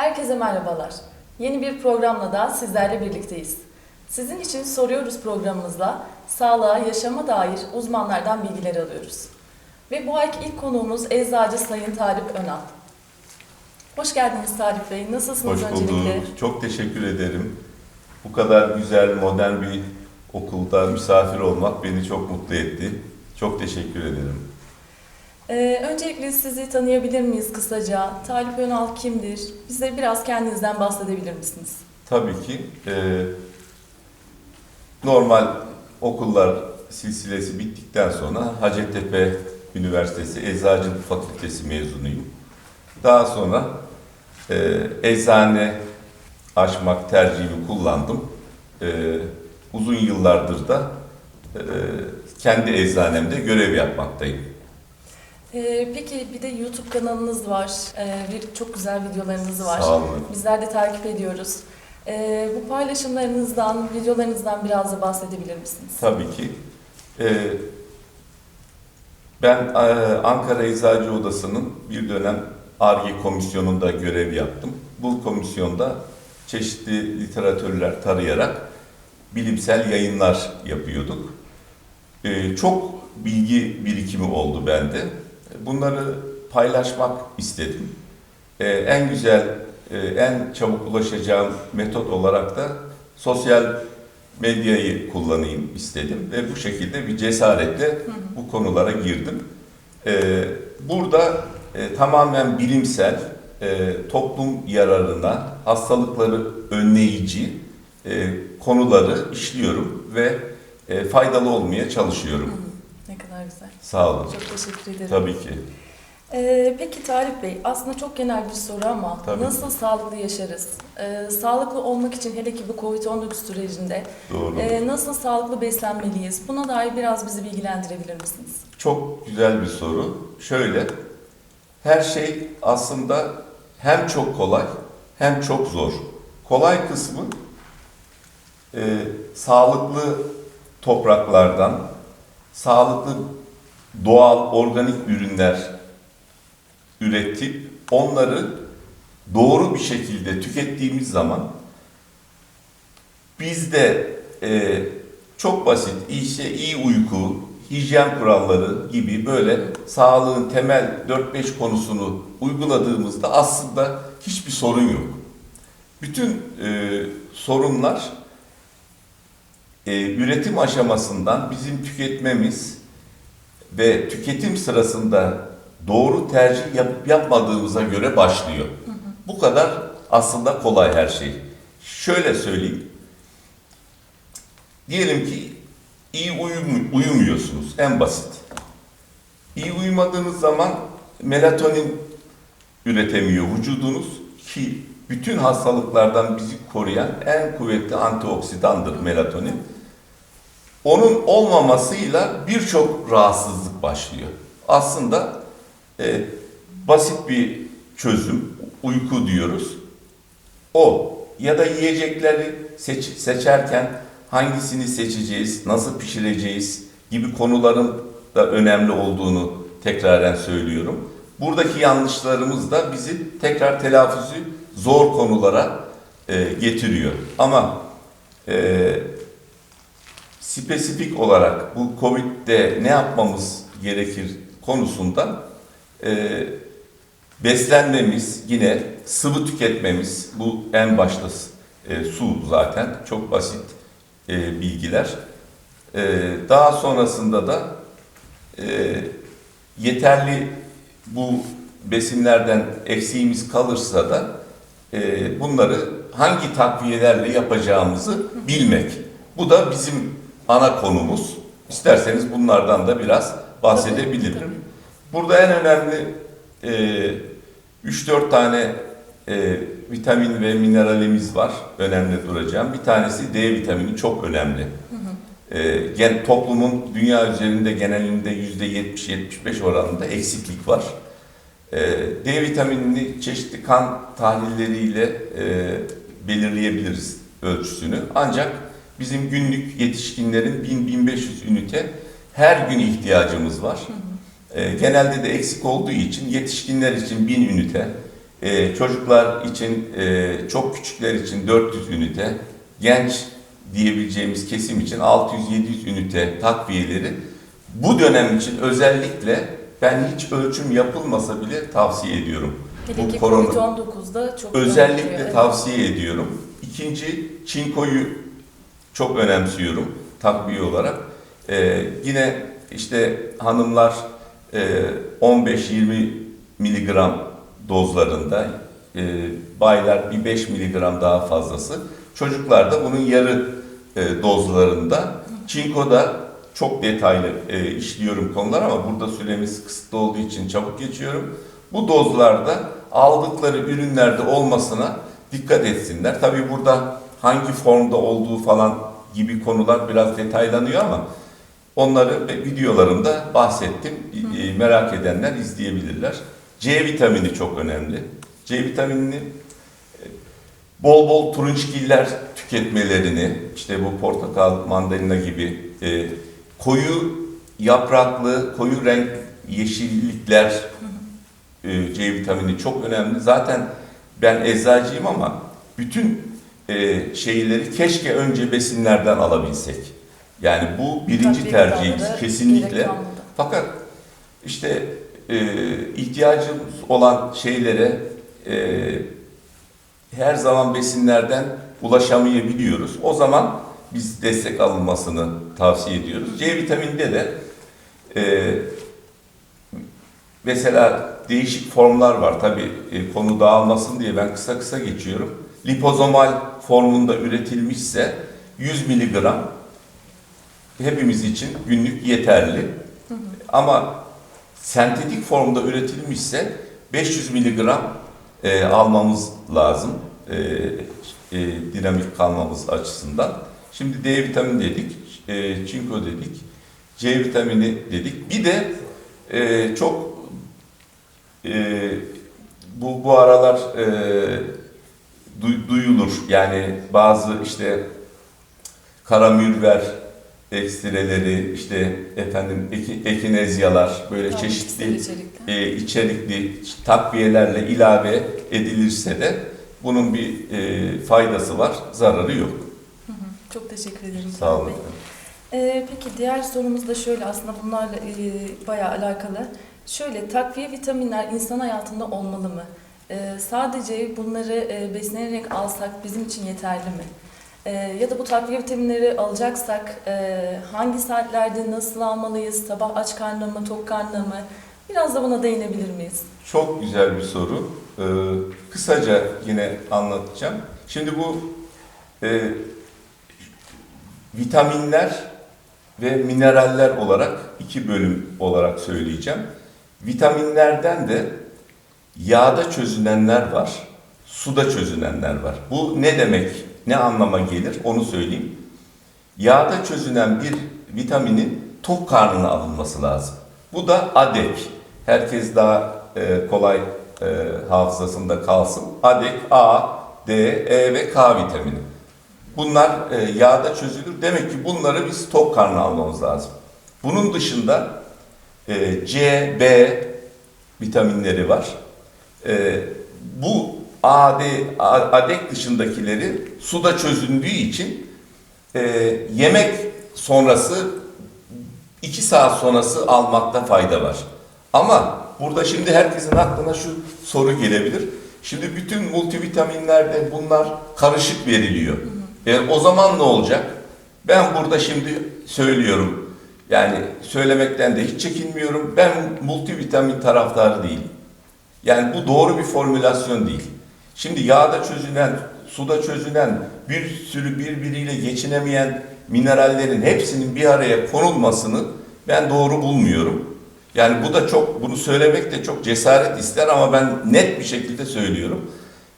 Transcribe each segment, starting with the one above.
Herkese merhabalar. Yeni bir programla da sizlerle birlikteyiz. Sizin için soruyoruz programımızla sağlığa, yaşama dair uzmanlardan bilgiler alıyoruz. Ve bu ayki ilk konuğumuz Eczacı Sayın Tarık Önal. Hoş geldiniz Tarık Bey. Nasılsınız Hoş öncelikle? Çok teşekkür ederim. Bu kadar güzel, modern bir okulda misafir olmak beni çok mutlu etti. Çok teşekkür ederim. Ee, öncelikle sizi tanıyabilir miyiz kısaca? Tarık Önal kimdir? Bize biraz kendinizden bahsedebilir misiniz? Tabii ki e, normal okullar silsilesi bittikten sonra Hacettepe Üniversitesi Eczacılık Fakültesi mezunuyum. Daha sonra e, eczane açmak tercihimi kullandım. E, uzun yıllardır da e, kendi eczanemde görev yapmaktayım. Ee, peki bir de YouTube kanalınız var. Ee, bir çok güzel videolarınız var. Sağ olun. Bizler de takip ediyoruz. Ee, bu paylaşımlarınızdan, videolarınızdan biraz da bahsedebilir misiniz? Tabii ki. Ee, ben e, Ankara Eczacı Odası'nın bir dönem ARGE komisyonunda görev yaptım. Bu komisyonda çeşitli literatürler tarayarak bilimsel yayınlar yapıyorduk. Ee, çok bilgi birikimi oldu bende. Bunları paylaşmak istedim. Ee, en güzel, e, en çabuk ulaşacağım metot olarak da sosyal medyayı kullanayım istedim ve bu şekilde bir cesaretle bu konulara girdim. Ee, burada e, tamamen bilimsel, e, toplum yararına, hastalıkları önleyici e, konuları işliyorum ve e, faydalı olmaya çalışıyorum. Kadar güzel. Sağ olun. Çok teşekkür ederim. Tabii ki. Ee, peki Tarık Bey, aslında çok genel bir soru ama Tabii. nasıl sağlıklı yaşarız? Ee, sağlıklı olmak için hele ki bu Covid-19 sürecinde Doğru. e, nasıl sağlıklı beslenmeliyiz? Buna dair biraz bizi bilgilendirebilir misiniz? Çok güzel bir soru. Şöyle, her şey aslında hem çok kolay hem çok zor. Kolay kısmı e, sağlıklı topraklardan, sağlıklı doğal organik ürünler üretip onları doğru bir şekilde tükettiğimiz zaman bizde e, çok basit işte iyi uyku, hijyen kuralları gibi böyle sağlığın temel 4-5 konusunu uyguladığımızda aslında hiçbir sorun yok. Bütün e, sorunlar e, üretim aşamasından bizim tüketmemiz ve tüketim sırasında doğru tercih yapıp yapmadığımıza göre başlıyor. Bu kadar aslında kolay her şey. Şöyle söyleyeyim. Diyelim ki iyi uyum, uyumuyorsunuz en basit. İyi uyumadığınız zaman melatonin üretemiyor vücudunuz ki bütün hastalıklardan bizi koruyan en kuvvetli antioksidandır melatonin. Onun olmamasıyla birçok rahatsızlık başlıyor. Aslında e, basit bir çözüm, uyku diyoruz. O ya da yiyecekleri seç, seçerken hangisini seçeceğiz, nasıl pişireceğiz gibi konuların da önemli olduğunu tekraren söylüyorum. Buradaki yanlışlarımız da bizi tekrar telaffuzu zor konulara e, getiriyor. Ama e, spesifik olarak bu Covid'de ne yapmamız gerekir konusunda e, beslenmemiz yine sıvı tüketmemiz bu en başta e, su zaten çok basit e, bilgiler. E, daha sonrasında da e, yeterli bu besinlerden eksiğimiz kalırsa da e, bunları hangi takviyelerle yapacağımızı bilmek. Bu da bizim ana konumuz. İsterseniz bunlardan da biraz bahsedebilirim. Burada en önemli e, 3-4 tane e, vitamin ve mineralimiz var. Önemli duracağım. Bir tanesi D vitamini çok önemli. E, gen, toplumun dünya üzerinde genelinde %70-75 oranında eksiklik var. E, D vitaminini çeşitli kan tahlilleriyle e, belirleyebiliriz ölçüsünü. Ancak bizim günlük yetişkinlerin 1000-1500 ünite her gün ihtiyacımız var. E, genelde de eksik olduğu için yetişkinler için 1000 ünite, Ee, çocuklar için, e, çok küçükler için 400 ünite, genç diyebileceğimiz kesim için 600-700 ünite takviyeleri bu dönem için özellikle ben hiç ölçüm yapılmasa bile tavsiye ediyorum. Hele Bu ki korona- Covid-19'da çok Özellikle önemli. Tavsiye ediyorum. İkinci, çinkoyu çok önemsiyorum takviye olarak. Ee, yine işte hanımlar e, 15-20 miligram dozlarında, e, baylar bir 5 miligram daha fazlası. Çocuklar da bunun yarı e, dozlarında. Çinkoda çok detaylı e, işliyorum konular ama burada süremiz kısıtlı olduğu için çabuk geçiyorum. Bu dozlarda aldıkları ürünlerde olmasına dikkat etsinler. Tabii burada hangi formda olduğu falan gibi konular biraz detaylanıyor ama onları videolarımda bahsettim. E, Merak edenler izleyebilirler. C vitamini çok önemli. C vitaminini e, bol bol turunçgiller tüketmelerini, işte bu portakal, mandalina gibi e, koyu yapraklı, koyu renk yeşillikler e, C vitamini çok önemli. Zaten ben eczacıyım ama bütün e, şeyleri keşke önce besinlerden alabilsek. Yani bu birinci Takviye tercihimiz kesinlikle. Fakat işte e, ihtiyacımız olan şeylere e, her zaman besinlerden ulaşamayabiliyoruz. O zaman biz destek alınmasını tavsiye ediyoruz. C vitaminde de e, mesela değişik formlar var. Tabi konu dağılmasın diye ben kısa kısa geçiyorum. Lipozomal formunda üretilmişse 100 miligram hepimiz için günlük yeterli. Ama sentetik formda üretilmişse 500 miligram e, almamız lazım. E, e, dinamik kalmamız açısından. Şimdi D vitamini dedik, e, çinko dedik, C vitamini dedik. Bir de e, çok e, bu bu aralar e, du- duyulur. Yani bazı işte karamürver ekstreleri, işte efendim eki, ekinezyalar böyle Tamam, çeşitli içerikli. e, içerikli takviyelerle ilave edilirse de bunun bir e, faydası var, zararı yok. Hı hı. Çok teşekkür ederim. Sağ olun. Ee, peki diğer sorumuz da şöyle aslında bunlarla e, bayağı alakalı. Şöyle takviye vitaminler insan hayatında olmalı mı? Ee, sadece bunları e, beslenerek alsak bizim için yeterli mi? Ee, ya da bu takviye vitaminleri alacaksak e, hangi saatlerde nasıl almalıyız? Sabah aç karnına mı, tok karnına mı? Biraz da buna değinebilir miyiz? Çok güzel bir soru. Ee, kısaca yine anlatacağım. Şimdi bu e, vitaminler ve mineraller olarak iki bölüm olarak söyleyeceğim. Vitaminlerden de yağda çözünenler var, suda çözünenler var. Bu ne demek, ne anlama gelir onu söyleyeyim. Yağda çözünen bir vitaminin tok karnına alınması lazım. Bu da ADEK. Herkes daha e, kolay e, hafızasında kalsın. ADEK A, D, E ve K vitamini. Bunlar e, yağda çözülür. Demek ki bunları biz tok karnına almamız lazım. Bunun dışında e, C, B vitaminleri var. E, bu A, D, A- ADEK dışındakileri suda çözündüğü için e, yemek sonrası 2 saat sonrası almakta fayda var. Ama burada şimdi herkesin aklına şu soru gelebilir. Şimdi bütün multivitaminlerde bunlar karışık veriliyor. E, o zaman ne olacak? Ben burada şimdi söylüyorum. Yani söylemekten de hiç çekinmiyorum. Ben multivitamin taraftarı değilim. Yani bu doğru bir formülasyon değil. Şimdi yağda çözünen, suda çözünen, bir sürü birbiriyle geçinemeyen minerallerin hepsinin bir araya konulmasını ben doğru bulmuyorum. Yani bu da çok, bunu söylemek de çok cesaret ister ama ben net bir şekilde söylüyorum.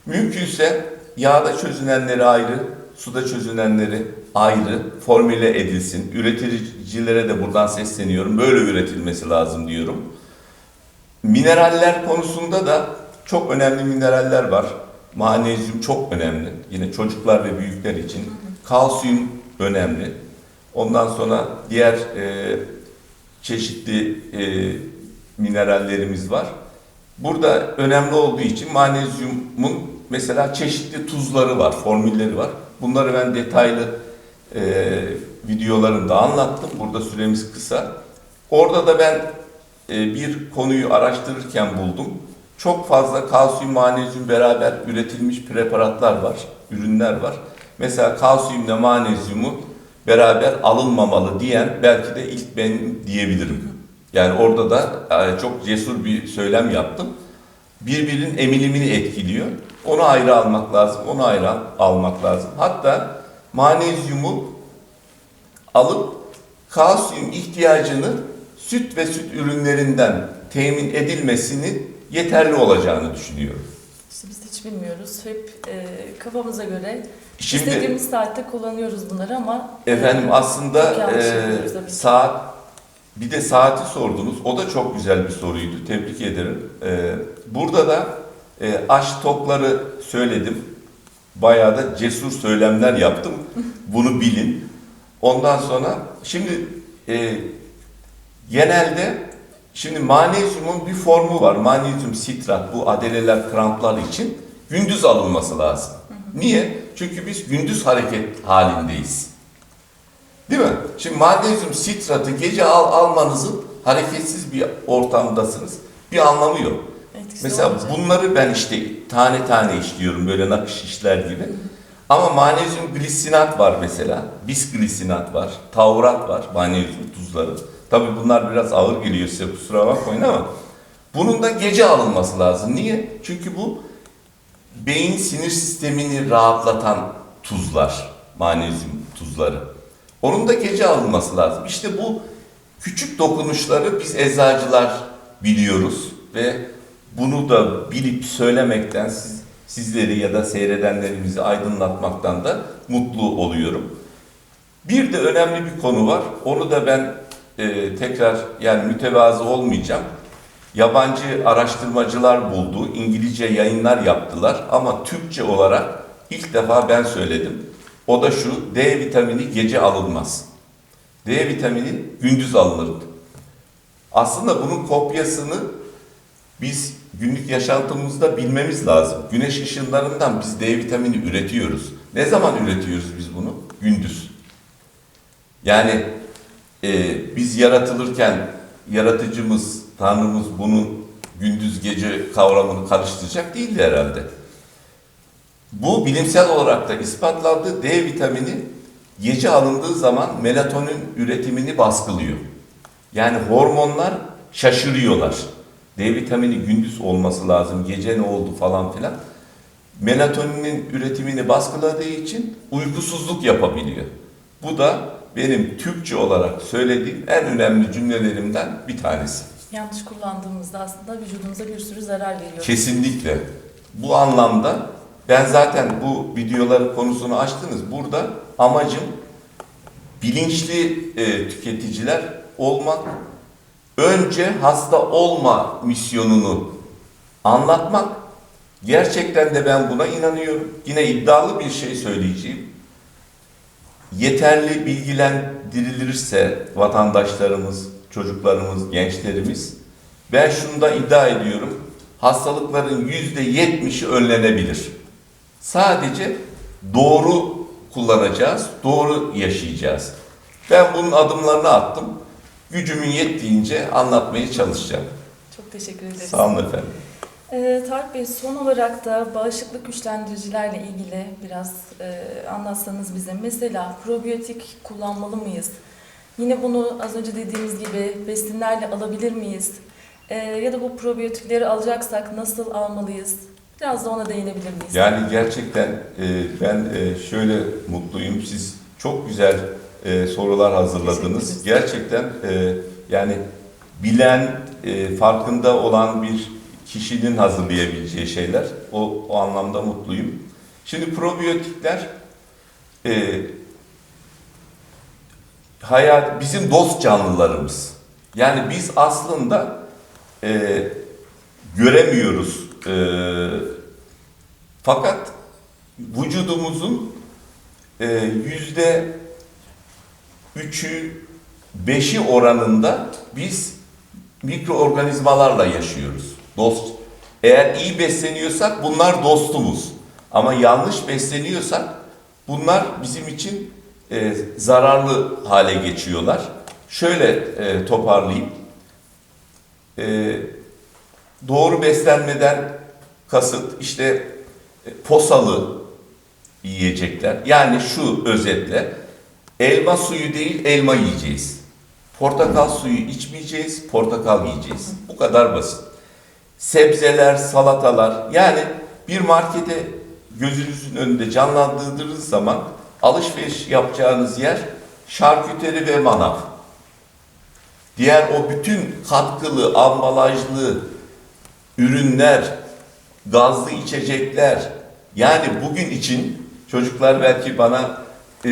Mümkünse yağda çözünenleri ayrı, suda çözünenleri ayrı formüle edilsin. Üreticilere de buradan sesleniyorum. Böyle üretilmesi lazım diyorum. Mineraller konusunda da çok önemli mineraller var. Manezyum çok önemli. Yine çocuklar ve büyükler için. Kalsiyum önemli. Ondan sonra diğer e, çeşitli e, minerallerimiz var. Burada önemli olduğu için magnezyumun mesela çeşitli tuzları var, formülleri var. Bunları ben detaylı e, videolarımda anlattım. Burada süremiz kısa. Orada da ben bir konuyu araştırırken buldum. Çok fazla kalsiyum, magnezyum beraber üretilmiş preparatlar var, ürünler var. Mesela kalsiyumla magnezyumu beraber alınmamalı diyen belki de ilk ben diyebilirim. Yani orada da e, çok cesur bir söylem yaptım. Birbirinin emilimini etkiliyor. Onu ayrı almak lazım, onu ayrı al- almak lazım. Hatta magnezyumu alıp kalsiyum ihtiyacını süt ve süt ürünlerinden temin edilmesini yeterli olacağını düşünüyorum. İşte biz hiç bilmiyoruz. Hep e, kafamıza göre Şimdi istediğimiz saatte kullanıyoruz bunları ama efendim Çok aslında e, saat bir de saati sordunuz. O da çok güzel bir soruydu. Tebrik ederim. E, burada da e, aş tokları söyledim. Bayağı da cesur söylemler yaptım. Bunu bilin. Ondan sonra şimdi e, genelde şimdi magnezyumun bir formu var. Magnezyum sitrat bu adeleler, kramplar için gündüz alınması lazım. Niye? Çünkü biz gündüz hareket halindeyiz. Değil mi? Şimdi magnezyum sitratı gece al almanızın hareketsiz bir ortamdasınız. Bir anlamı yok. etkisi Mesela olmayacak. bunları ben işte tane tane işliyorum böyle nakış işler gibi. Ama magnezyum glisinat var mesela. Bisglisinat var. Taurat var. Magnezyum tuzları. Tabii bunlar biraz ağır geliyor size kusura bakmayın ama bunun da gece alınması lazım. Niye? Çünkü bu beyin sinir sistemini rahatlatan tuzlar. Magnezyum tuzları. Onun da gece alınması lazım. İşte bu küçük dokunuşları biz eczacılar biliyoruz ve bunu da bilip söylemekten siz, sizleri ya da seyredenlerimizi aydınlatmaktan da mutlu oluyorum. Bir de önemli bir konu var. Onu da ben e, tekrar yani mütevazı olmayacağım. Yabancı araştırmacılar buldu, İngilizce yayınlar yaptılar ama Türkçe olarak ilk defa ben söyledim. O da şu, D vitamini gece alınmaz. D vitamini gündüz alınır. Aslında bunun kopyasını biz günlük yaşantımızda bilmemiz lazım. Güneş ışınlarından biz D vitamini üretiyoruz. Ne zaman üretiyoruz biz bunu? Gündüz. Yani e, biz yaratılırken yaratıcımız, Tanrımız bunun gündüz gece kavramını karıştıracak değildi herhalde. Bu bilimsel olarak da ispatlandı. D vitamini gece alındığı zaman melatonin üretimini baskılıyor. Yani hormonlar şaşırıyorlar. D vitamini gündüz olması lazım, gece ne oldu falan filan. Melatoninin üretimini baskıladığı için uykusuzluk yapabiliyor. Bu da benim Türkçe olarak söylediğim en önemli cümlelerimden bir tanesi. yanlış kullandığımızda aslında vücudumuza bir sürü zarar veriyor. Kesinlikle. Bu anlamda ben zaten bu videoların konusunu açtınız. Burada amacım bilinçli e, tüketiciler olmak. Önce hasta olma misyonunu anlatmak. Gerçekten de ben buna inanıyorum. Yine iddialı bir şey söyleyeceğim. Yeterli bilgilendirilirse vatandaşlarımız, çocuklarımız, gençlerimiz ben şunu da iddia ediyorum. Hastalıkların yüzde yetmişi önlenebilir. Sadece doğru kullanacağız, doğru yaşayacağız. Ben bunun adımlarını attım. Gücümün yettiğince anlatmaya çalışacağım. Çok teşekkür ederiz. Sağ olun efendim. Ee, Tarık Bey son olarak da bağışıklık güçlendiricilerle ilgili biraz e, anlatsanız bize. Mesela probiyotik kullanmalı mıyız? Yine bunu az önce dediğimiz gibi besinlerle alabilir miyiz? Ee, ya da bu probiyotikleri alacaksak nasıl almalıyız? Biraz da ona değinebilir miyiz? Yani gerçekten e, ben e, şöyle mutluyum. Siz çok güzel e, sorular hazırladınız. Gerçekten e, yani bilen, e, farkında olan bir kişinin hazırlayabileceği şeyler. O, o anlamda mutluyum. Şimdi probiyotikler e, hayat bizim dost canlılarımız. Yani biz aslında e, göremiyoruz. E, fakat vücudumuzun e, yüzde üçü, beşi oranında biz mikroorganizmalarla yaşıyoruz. Dost Eğer iyi besleniyorsak bunlar dostumuz. Ama yanlış besleniyorsak bunlar bizim için e, zararlı hale geçiyorlar. Şöyle e, toparlayayım. E, doğru beslenmeden kasıt işte e, posalı yiyecekler. Yani şu özetle elma suyu değil elma yiyeceğiz. Portakal suyu içmeyeceğiz, portakal yiyeceğiz. Bu kadar basit. Sebzeler, salatalar yani bir markete gözünüzün önünde canlandırdığınız zaman alışveriş yapacağınız yer şarküteri ve manav. Diğer o bütün katkılı, ambalajlı ürünler, gazlı içecekler yani bugün için çocuklar belki bana e,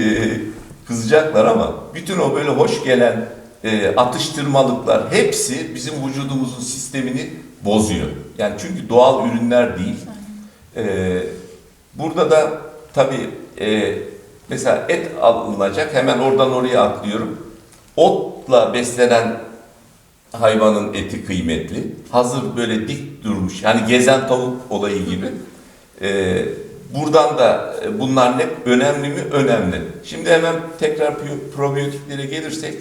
kızacaklar ama bütün o böyle hoş gelen e, atıştırmalıklar hepsi bizim vücudumuzun sistemini bozuyor. Yani çünkü doğal ürünler değil. E, burada da tabii e, mesela et alınacak hemen oradan oraya atlıyorum. Otla beslenen hayvanın eti kıymetli. Hazır böyle dik durmuş yani gezen tavuk olayı gibi. Ee, buradan da e, bunlar ne önemli mi? Önemli. Şimdi hemen tekrar pro- probiyotiklere gelirsek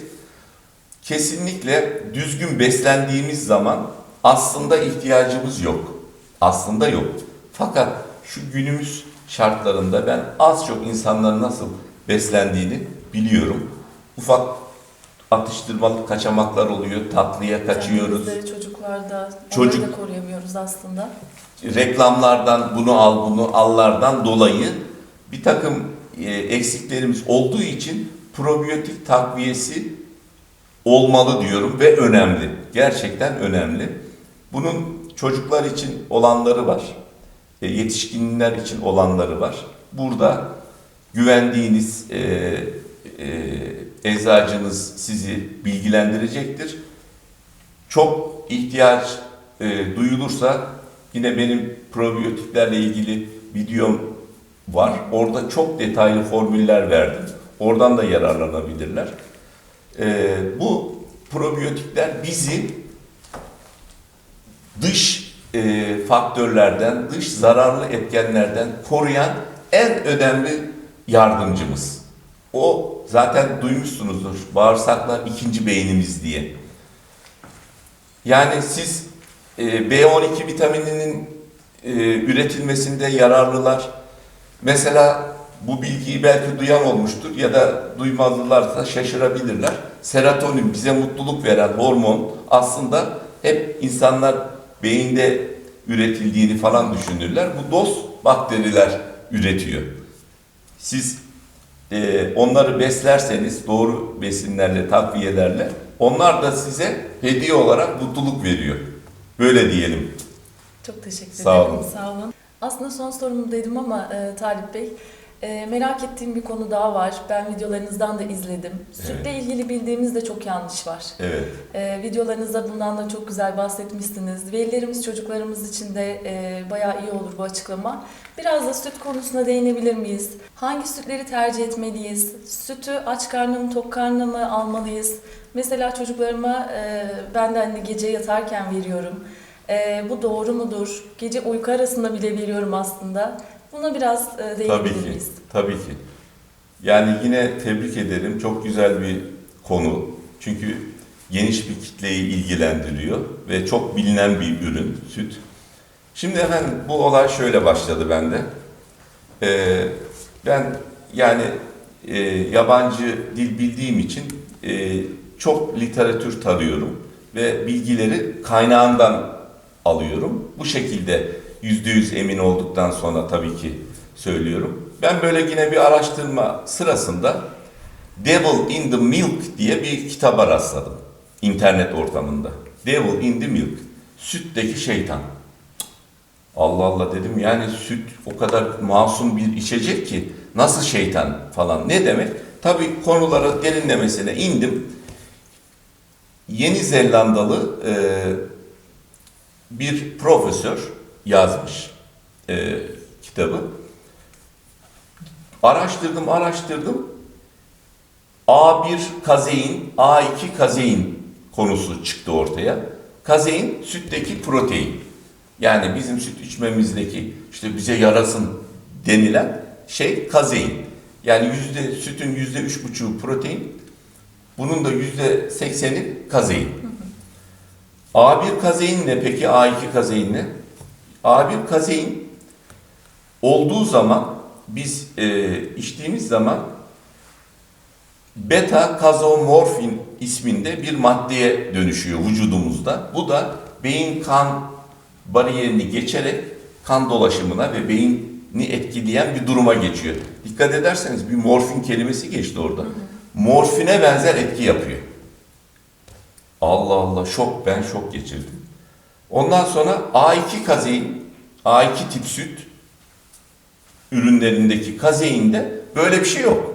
kesinlikle düzgün beslendiğimiz zaman aslında ihtiyacımız yok. Aslında yok. Fakat şu günümüz şartlarında ben az çok insanların nasıl beslendiğini biliyorum. Ufak atıştırmalık kaçamaklar oluyor, tatlıya kaçıyoruz. Kendimizde, çocuklarda Çocuk- Çocuk. da koruyamıyoruz aslında. reklamlardan bunu al bunu allardan dolayı bir takım e, eksiklerimiz olduğu için probiyotik takviyesi olmalı diyorum ve önemli. Gerçekten önemli. Bunun çocuklar için olanları var. E, yetişkinler için olanları var. Burada güvendiğiniz e, e, eczacınız sizi bilgilendirecektir. Çok ihtiyaç e, duyulursa yine benim probiyotiklerle ilgili videom var. Orada çok detaylı formüller verdim. Oradan da yararlanabilirler. E, bu probiyotikler bizi dış e, faktörlerden, dış zararlı etkenlerden koruyan en önemli yardımcımız. O zaten duymuşsunuzdur. Bağırsaklar ikinci beynimiz diye. Yani siz e, B12 vitamininin e, üretilmesinde yararlılar. Mesela bu bilgiyi belki duyan olmuştur ya da duymazlarsa şaşırabilirler. Serotonin bize mutluluk veren hormon aslında hep insanlar beyinde üretildiğini falan düşünürler. Bu doz bakteriler üretiyor. Siz e, onları beslerseniz doğru besinlerle, takviyelerle onlar da size hediye olarak mutluluk veriyor. Böyle diyelim. Çok teşekkür Sağ ederim. olun. Sağ olun. Aslında son sorumu dedim ama e, Talip Bey, e, merak ettiğim bir konu daha var. Ben videolarınızdan da izledim. Sütle ilgili bildiğimiz de çok yanlış var. Evet. E, videolarınızda bundan da çok güzel bahsetmişsiniz. Velilerimiz, çocuklarımız için de e, bayağı iyi olur bu açıklama. Biraz da süt konusuna değinebilir miyiz? Hangi sütleri tercih etmeliyiz? Sütü aç karnı mı, tok karnı mı almalıyız? Mesela çocuklarıma e, ben de gece yatarken veriyorum. E, bu doğru mudur? Gece uyku arasında bile veriyorum aslında. Buna biraz e, Tabii değinebilir ki. miyiz? Tabii ki. Yani yine tebrik ederim. Çok güzel bir konu. Çünkü geniş bir kitleyi ilgilendiriyor ve çok bilinen bir ürün süt. Şimdi hemen bu olay şöyle başladı bende. Ee, ben yani e, yabancı dil bildiğim için e, çok literatür tarıyorum ve bilgileri kaynağından alıyorum. Bu şekilde yüzde yüz emin olduktan sonra tabii ki söylüyorum. Ben böyle yine bir araştırma sırasında Devil in the Milk diye bir kitaba rastladım internet ortamında. Devil in the Milk. Sütteki şeytan. Allah Allah dedim yani süt o kadar masum bir içecek ki nasıl şeytan falan ne demek? Tabii konulara derinlemesine indim. Yeni Zelandalı e, bir profesör yazmış e, kitabı. Araştırdım, araştırdım. A1 kazein, A2 kazein konusu çıktı ortaya. Kazein sütteki protein. Yani bizim süt içmemizdeki işte bize yarasın denilen şey kazein. Yani yüzde sütün yüzde üç buçuğu protein, bunun da yüzde sekseni kazein. A1 kazein ne peki? A2 kazein ne? A1 kazein olduğu zaman biz e, içtiğimiz zaman beta kazomorfin isminde bir maddeye dönüşüyor vücudumuzda. Bu da beyin kan bariyerini geçerek kan dolaşımına ve beyni etkileyen bir duruma geçiyor. Dikkat ederseniz bir morfin kelimesi geçti orada. Morfine benzer etki yapıyor. Allah Allah şok ben şok geçirdim. Ondan sonra A2 kazein, A2 tip süt ürünlerindeki kazeinde böyle bir şey yok.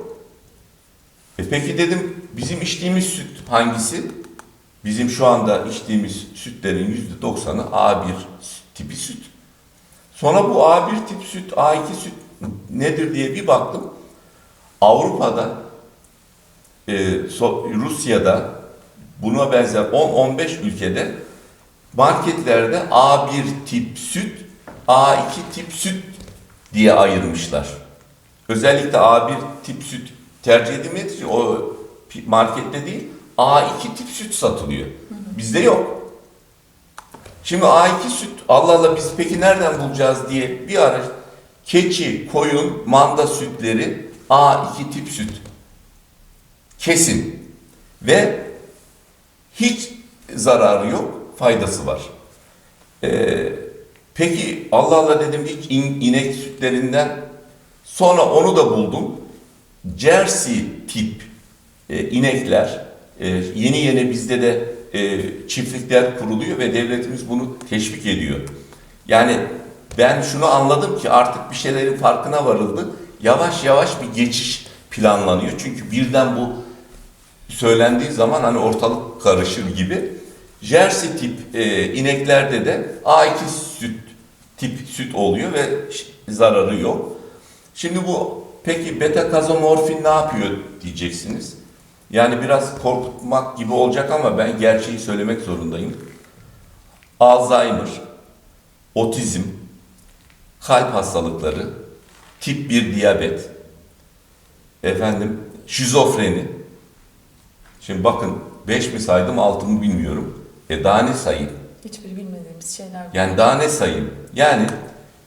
E peki dedim bizim içtiğimiz süt hangisi? Bizim şu anda içtiğimiz sütlerin yüzde doksanı A1 tipi süt. Sonra bu A1 tip süt, A2 süt nedir diye bir baktım. Avrupa'da, e, Rusya'da buna benzer 10-15 ülkede marketlerde A1 tip süt, A2 tip süt diye ayırmışlar. Özellikle A1 tip süt tercih edilmediği o markette değil A2 tip süt satılıyor. Bizde yok. Şimdi A2 süt Allah Allah biz peki nereden bulacağız diye bir ara keçi, koyun, manda sütleri A2 tip süt. Kesin. Ve hiç zararı yok, faydası var. Ee, peki Allah Allah dedim hiç in- inek sütlerinden sonra onu da buldum. Jersey tip e, inekler e, yeni yeni bizde de e, çiftlikler kuruluyor ve devletimiz bunu teşvik ediyor. Yani ben şunu anladım ki artık bir şeylerin farkına varıldı. Yavaş yavaş bir geçiş planlanıyor. Çünkü birden bu söylendiği zaman hani ortalık karışır gibi. Jersey tip e, ineklerde de A2 süt tip süt oluyor ve zararı yok. Şimdi bu peki beta kazomorfin ne yapıyor diyeceksiniz. Yani biraz korkutmak gibi olacak ama ben gerçeği söylemek zorundayım. Alzheimer, otizm, kalp hastalıkları, tip 1 diyabet, efendim şizofreni. Şimdi bakın 5 mi saydım 6 mı bilmiyorum. E daha ne sayayım? Hiçbir bilmediğimiz şeyler var. Yani daha ne sayayım? Yani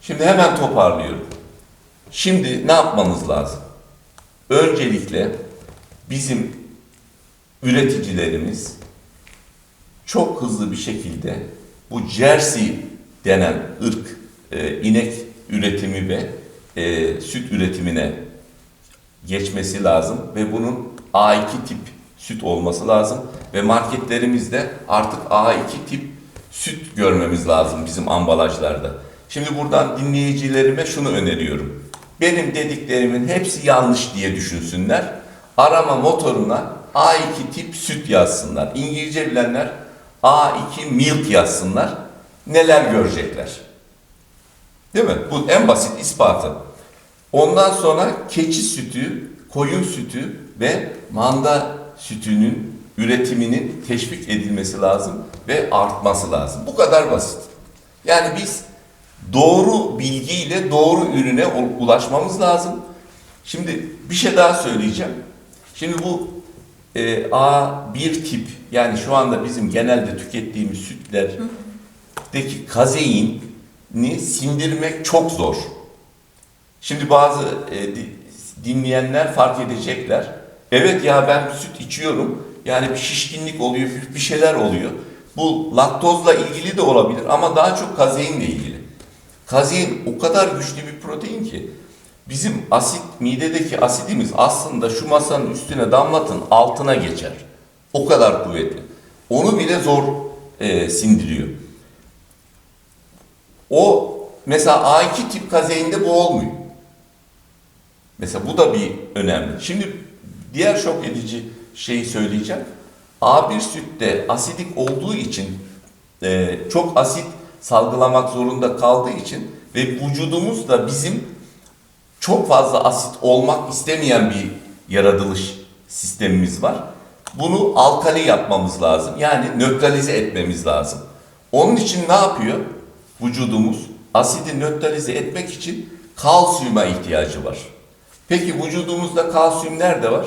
şimdi hemen toparlıyorum. Şimdi ne yapmamız lazım? Öncelikle bizim üreticilerimiz çok hızlı bir şekilde bu Jersey denen ırk e, inek üretimi ve e, süt üretimine geçmesi lazım ve bunun A2 tip süt olması lazım ve marketlerimizde artık A2 tip süt görmemiz lazım bizim ambalajlarda. Şimdi buradan dinleyicilerime şunu öneriyorum. Benim dediklerimin hepsi yanlış diye düşünsünler. Arama motoruna A2 tip süt yazsınlar. İngilizce bilenler A2 milk yazsınlar. Neler görecekler? Değil mi? Bu en basit ispatı. Ondan sonra keçi sütü, koyun sütü ve manda sütünün üretiminin teşvik edilmesi lazım ve artması lazım. Bu kadar basit. Yani biz doğru bilgiyle doğru ürüne ulaşmamız lazım. Şimdi bir şey daha söyleyeceğim. Şimdi bu e, A1 tip yani şu anda bizim genelde tükettiğimiz sütlerdeki kazeini sindirmek çok zor. Şimdi bazı e, di- dinleyenler fark edecekler. Evet ya ben süt içiyorum. Yani bir şişkinlik oluyor, bir- şeyler oluyor. Bu laktozla ilgili de olabilir ama daha çok kazeinle ilgili. Kazein o kadar güçlü bir protein ki bizim asit midedeki asidimiz aslında şu masanın üstüne damlatın altına geçer. O kadar kuvvetli. Onu bile zor e, sindiriyor. O mesela A2 tip kazeinde bu olmuyor. Mesela bu da bir önemli. Şimdi diğer şok edici şeyi söyleyeceğim. A1 sütte asidik olduğu için e, çok asit salgılamak zorunda kaldığı için ve vücudumuz da bizim çok fazla asit olmak istemeyen bir yaratılış sistemimiz var. Bunu alkali yapmamız lazım. Yani nötralize etmemiz lazım. Onun için ne yapıyor? vücudumuz asidi nötralize etmek için kalsiyuma ihtiyacı var. Peki vücudumuzda kalsiyum nerede var?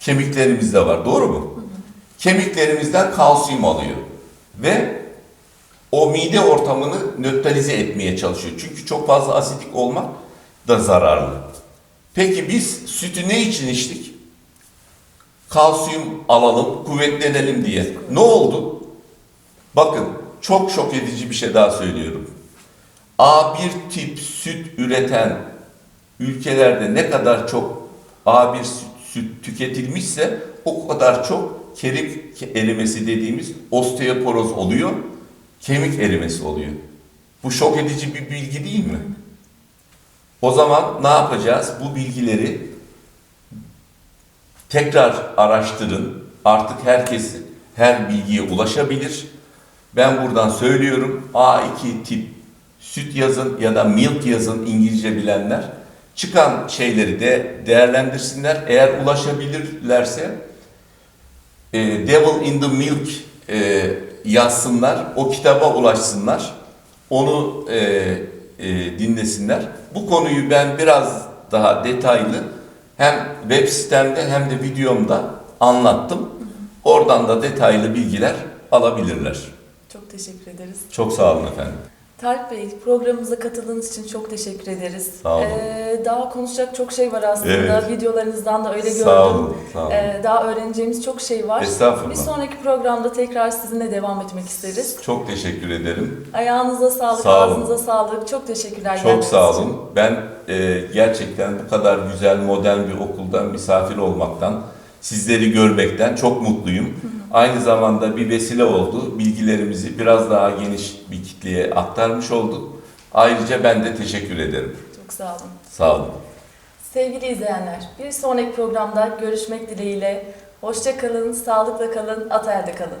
Kemiklerimizde var. Doğru mu? Kemiklerimizden kalsiyum alıyor. Ve o mide ortamını nötralize etmeye çalışıyor. Çünkü çok fazla asidik olmak da zararlı. Peki biz sütü ne için içtik? Kalsiyum alalım, kuvvetlenelim diye. Ne oldu? Bakın çok şok edici bir şey daha söylüyorum. A1 tip süt üreten ülkelerde ne kadar çok A1 süt, süt tüketilmişse o kadar çok kemik erimesi dediğimiz osteoporoz oluyor, kemik erimesi oluyor. Bu şok edici bir bilgi değil mi? O zaman ne yapacağız? Bu bilgileri tekrar araştırın. Artık herkes her bilgiye ulaşabilir. Ben buradan söylüyorum. A2 tip süt yazın ya da milk yazın İngilizce bilenler. Çıkan şeyleri de değerlendirsinler. Eğer ulaşabilirlerse e, Devil in the Milk e, yazsınlar. O kitaba ulaşsınlar. Onu e, e, dinlesinler. Bu konuyu ben biraz daha detaylı hem web sitemde hem de videomda anlattım. Oradan da detaylı bilgiler alabilirler. Çok teşekkür ederiz. Çok sağ olun efendim. Tarık Bey, programımıza katıldığınız için çok teşekkür ederiz. Sağ olun. Ee, daha konuşacak çok şey var aslında. Evet. Videolarınızdan da öyle gördüm. Sağ olun. Sağ olun. Ee, daha öğreneceğimiz çok şey var. Estağfurullah. Bir sonraki programda tekrar sizinle devam etmek isteriz. Çok teşekkür ederim. Ayağınıza sağlık, Sağ olun. ağzınıza sağlık. Çok teşekkürler. Çok sağ için. olun. Ben e, gerçekten bu kadar güzel, modern bir okuldan misafir olmaktan, sizleri görmekten çok mutluyum. Aynı zamanda bir vesile oldu. Bilgilerimizi biraz daha geniş bir kitleye aktarmış olduk. Ayrıca ben de teşekkür ederim. Çok sağ olun. Sağ olun. Sevgili izleyenler, bir sonraki programda görüşmek dileğiyle. Hoşça kalın, sağlıkla kalın, Atay'da kalın.